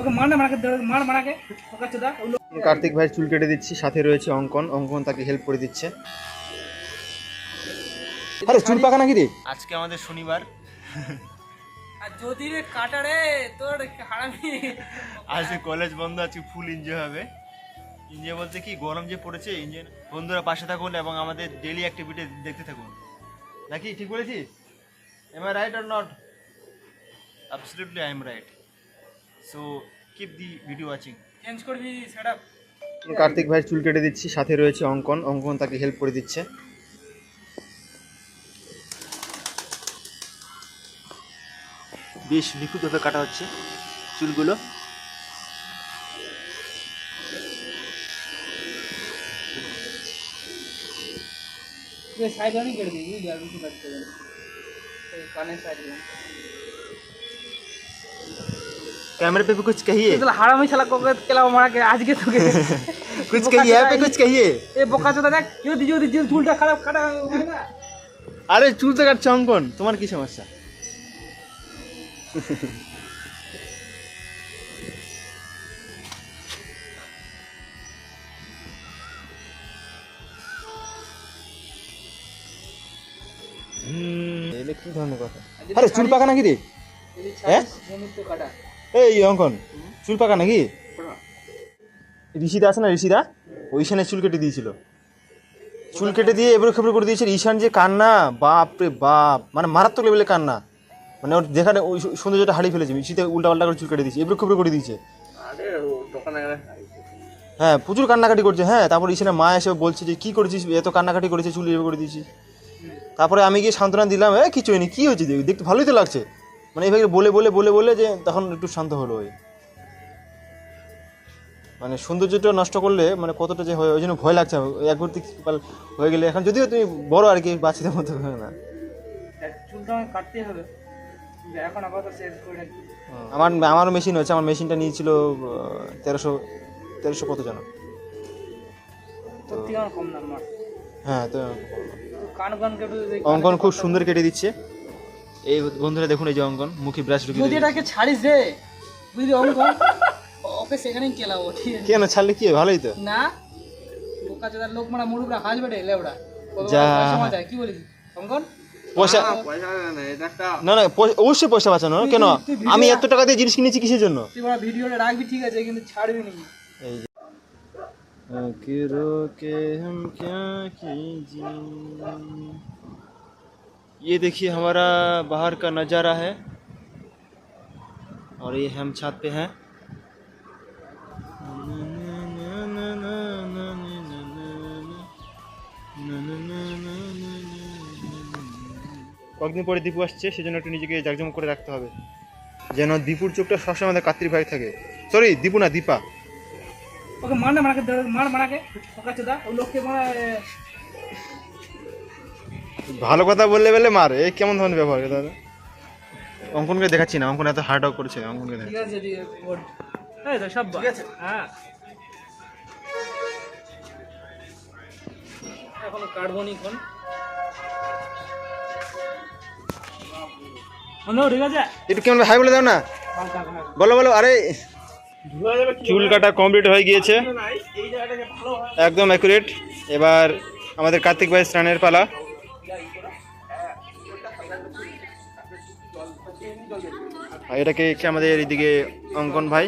ওকে মার না মার কার্তিক ভাইয়ের চুল কেটে দিচ্ছি সাথে রয়েছে অঙ্কন। অঙ্কন তাকে হেল্প করে দিচ্ছে। আরে চুল পাকা নাকি রে? আজকে আমাদের শনিবার। আর যদি রে কাটা রে তোর হারামি? আজকে কলেজ বন্ধ আজকে ফুল এনজয় হবে। এনজয় বলতে কি গরম যে পড়েছে এনজয় বন্ধুরা পাশে থাকুন এবং আমাদের ডেলি অ্যাক্টিভিটি দেখতে থাকুন। নাকি ঠিক বলেছি am I right or not absolutely I am right so keep the video watching change করবি সেটা কার্তিক ভাইয়ের চুল কেটে দিচ্ছি সাথে রয়েছে অঙ্কন। অঙ্কন তাকে হেল্প করে দিচ্ছে। বেশ নিখুঁতভাবে কাটা হচ্ছে চুলগুলো। সাইড অনেক কেটে দিবি। কানের সাইড कैमरे पे भी कुछ कहिए তুই হারামি শালা কোকে কেলাও মারাকে আজকে তোকে कुछ कहिए यहाँ पे कुछ कहिए এ বোকা চোদা দেখ যদি যদি যে চুলটা খারাপ কাটা হয় না আরে চুল তো কাটছে অঙ্কন তোমার কি সমস্যা এলে কি ধরনের কথা আরে চুল পাকা নাকি রে হ্যাঁ? জমির তো কাটা এই অঙ্কন চুল পাকা নাকি? ঋষিদা আছে না ঋষিদা? ওইখানে চুল কেটে দিয়েছিল। চুল কেটে দিয়ে এবড়ো খেবড়ো করে দিয়েছে। ঈশান যে কান্না বাপ রে বাপ মানে মারাত্মক লেভেলে কান্না। মানে ওর যেখানে ওই সৌন্দর্যটা হারিয়ে ফেলেছে ঈশিতে উল্টা পাল্টা করে চুল কেটে দিয়েছে এবড়ো খেবড়ো করে দিয়েছে। হ্যাঁ প্রচুর কান্নাকাটি করছে হ্যাঁ তারপর ঈশানের মা এসে বলছে যে কী করেছিস? এত কান্নাকাটি করেছে চুল এভাবে করে দিয়েছিস? তারপরে আমি গিয়ে সান্ত্বনা দিলাম এ কিছু হয়নি কী হয়েছে? দেখতে ভালোই তো লাগছে। মানে এইভাবে বলে বলে বলে বলে যে তখন একটু শান্ত হলো ওই। মানে সৌন্দর্যটা নষ্ট করলে মানে কতটা যে হয় ওই জন্য ভয় লাগছে। আমার। এক মুহূর্তে কি হয়ে গেলে এখন যদিও তুমি বড় আর কি বাচ্চাদের মতো হয় না। কাটতেই হবে। এখন। আমার আমারও মেশিন হয়েছে আমার মেশিনটা নিয়েছিল তেরোশো তেরোশো কত জানো? হ্যাঁ তো অঙ্কন খুব সুন্দর কেটে দিচ্ছে। এই বন্ধুরা দেখুন এই যে অঙ্কন মুখে ব্রাশ ঢুকিয়ে যদি দিয়েছে। এটাকে ছাড়িস রে বুঝলি অঙ্কন ওকে সেখানেই কেলাবো ঠিক আছে কেন ছাড়লে কি হয়? ভালোই তো না বোকা চোদার লোক মারা মুরুবরা হাসবে রে লেবড়া কত বড় যা। পয়সা মাথায়, কি বলিস অঙ্কন পয়সা না না পয়সা- অবশ্যই পয়সা বাঁচানো কেন তুই ভিডিও আমি না- এত টাকা দিয়ে জিনিস কিনেছি কিসের জন্য তুই বড় ভিডিওটা রাখবি ঠিক আছে কিন্তু ছাড়বি না এই যে आखिरों के हम क्या कीजिए ये देखिए हमारा बाहर का नज़ारा है और ये हम छत पे हैं কয়েকদিন পরে দীপু আসছে সেজন্য একটু নিজেকে জাকজমক করে রাখতে হবে যেন দীপুর চোখটা সবসময় আমাদের কাত্রি ভাই থাকে সরি দীপু না দীপা ওকে মার না মারাকে মার মারাকে বোকা চোদা ওই লোককে মারা ভালো কথা বললে বলে মার। এই কেমন ধরনের ব্যবহার দাদা অঙ্কনকে দেখাচ্ছি না অঙ্কন এত হার্ড ওয়ার্ক করছে অঙ্কনকে দেখ ঠিক আছে ঠিক আছে ওর এই তো সব ঠিক আছে। হ্যাঁ। এখন কাটবো কোন ঠিক আছে? একটু কেমন হাই বলে দাও না। হালকা বলো বলো আরে চুল কাটা কমপ্লিট হয়ে গিয়েছে। হয়। একদম অ্যাকুরেট এবার আমাদের কার্তিক ভাই স্নানের পালা। এটাকে আমাদের এদিকে অঙ্কন ভাই?